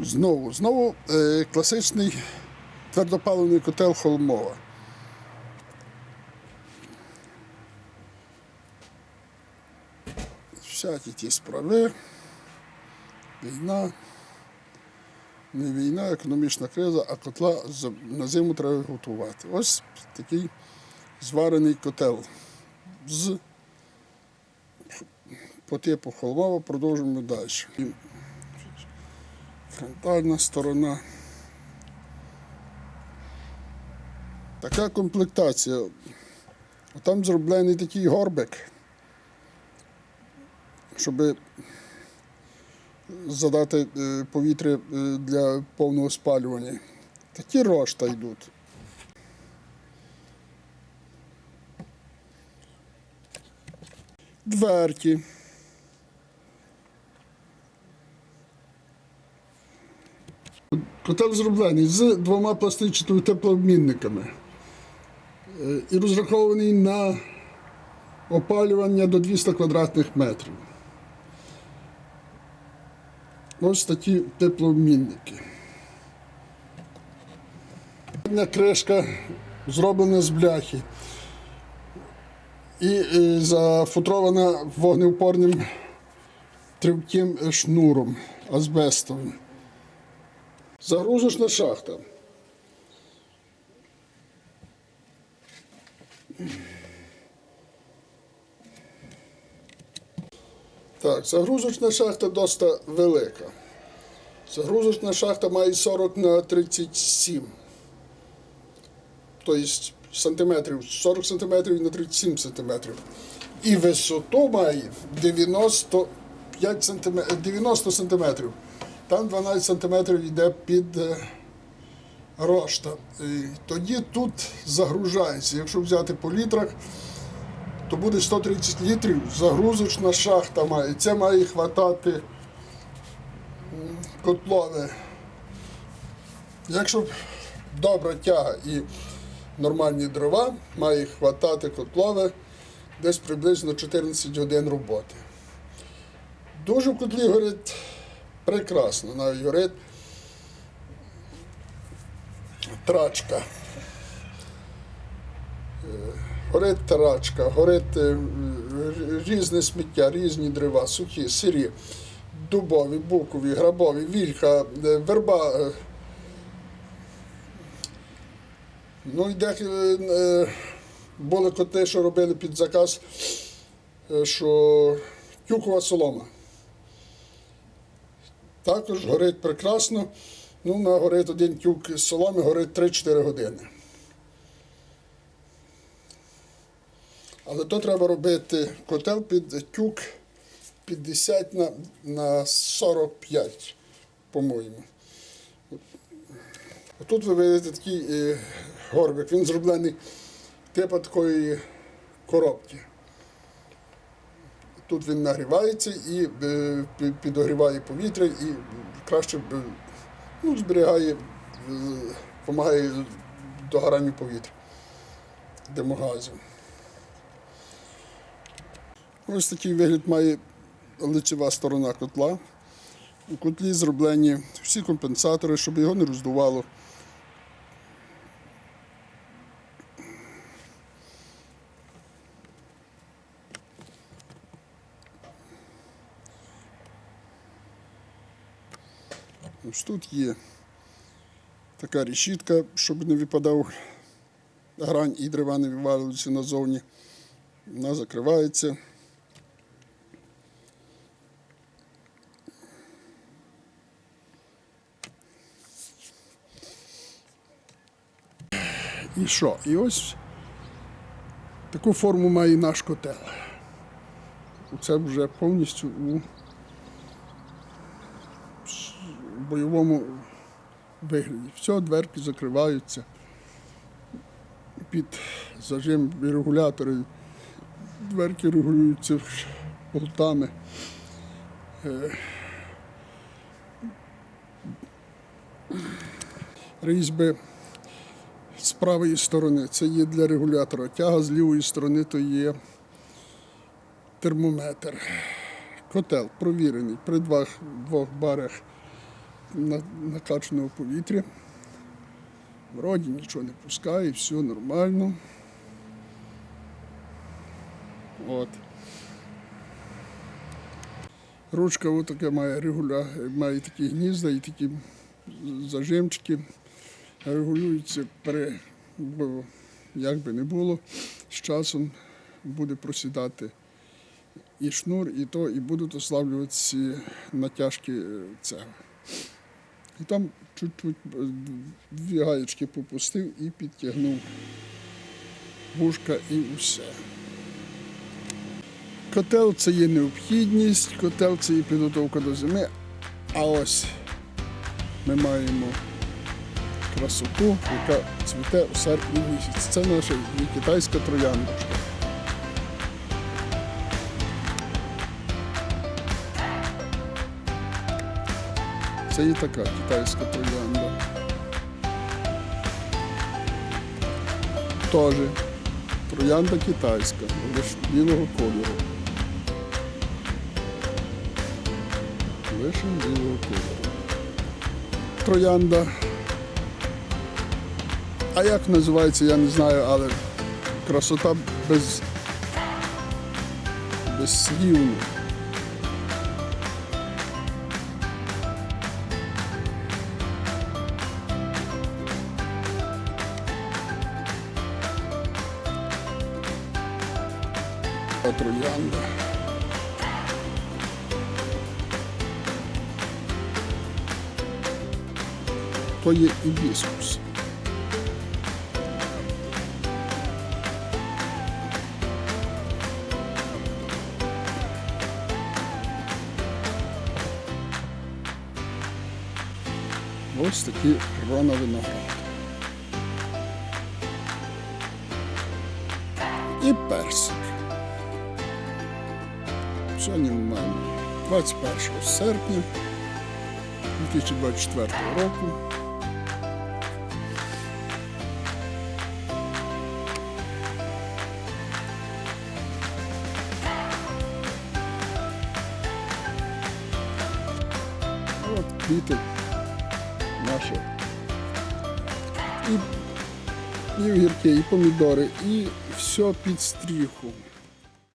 Знову, знову, е, класичний твердопаливний котел Холмова. Всякі ті справи. Війна. Не війна, економічна криза, а котла на зиму треба готувати. Ось такий зварений котел з по типу Холмова продовжуємо далі. Фронтальна сторона. Така комплектація. Там зроблений такий горбик, щоб задати е, повітря е, для повного спалювання. Такі рошта йдуть. Дверки. Котел зроблений з двома пластичними теплообмінниками Е, і розрахований на опалювання до 200 квадратних метрів. Ось такі теплообмінники. Кришка зроблена з бляхи і е, зафутрована вогнеупорним тривким шнуром азбестовим. Загрузочна шахта. Так, загрузочна шахта доста велика. Загрузочна шахта має 40 на 37. Тобто сантиметрів, 40 сантиметрів на 37 сантиметрів. І висоту має 95 сантиметрів, 90 сантиметрів. Там 12 сантиметрів йде під е, рошта. І тоді тут загружається. Якщо взяти по літрах, то буде 130 літрів. Загрузочна шахта має. Це має хватати котлове. Якщо добра тяга і нормальні дрова, має хватати котлове десь приблизно 14 годин роботи. Дуже в котлі горить прекрасно, навіть горить трачка. Е, Горить трачка, горить е, різне сміття, різні дерева, сухі, сирі, дубові, букові, грабові, вільха, е, верба. Ну і де були коти, що робили під заказ, що тюкова солома. Також горить прекрасно. Ну, на горить один тюк з соломи, горить 3-4 години. Але то треба робити котел під тюк 50 на, на 45, по-моєму. Тут ви видите такий е, горбик, він зроблений типу такої коробки. Тут він нагрівається і е, підогріває повітря і краще е, ну, зберігає, допомагає догоранню повітря димогазів. Ось такий вигляд має лицева сторона котла. У котлі зроблені всі компенсатори, щоб його не роздувало. Ось тут є така решітка, щоб не випадав грань і дерева не вивалюються назовні. Вона закривається. І що? І ось таку форму має наш котел. Це вже повністю у бойовому вигляді. Все, дверки закриваються під зажим і регулятори. Дверки регулюються болтами. Е, Різьби з правої сторони це є для регулятора. Тяга з лівої сторони то є термометр. Котел провірений при двох, двох барах накачаного повітря. Вроді нічого не пускає, все нормально. От. Ручка отаке має регуля... має такі гнізда і такі зажимчики. Регулюється при, бо як би не було, з часом буде просідати і шнур, і то, і будуть ослаблюватися натяжки цього. І там чуть-чуть е, дві гаєчки попустив і підтягнув вушка і все. Котел це є необхідність, котел це є підготовка до зими. А ось ми маємо красоту, яка цвіте у серпні місяці. Це наша китайська трояндочка. Це є така китайська троянда. Теж троянда китайська, білого кольору. Лише білого кольору. Троянда. А як називається, я не знаю, але красота без, безслівна. А троянда. То є ібіскус. Ось такі грона винограду. І персик. Сьогодні ми маємо 21 серпня 2024 року. От квіти наші. І, і огірки, і помідори, і все під стріху.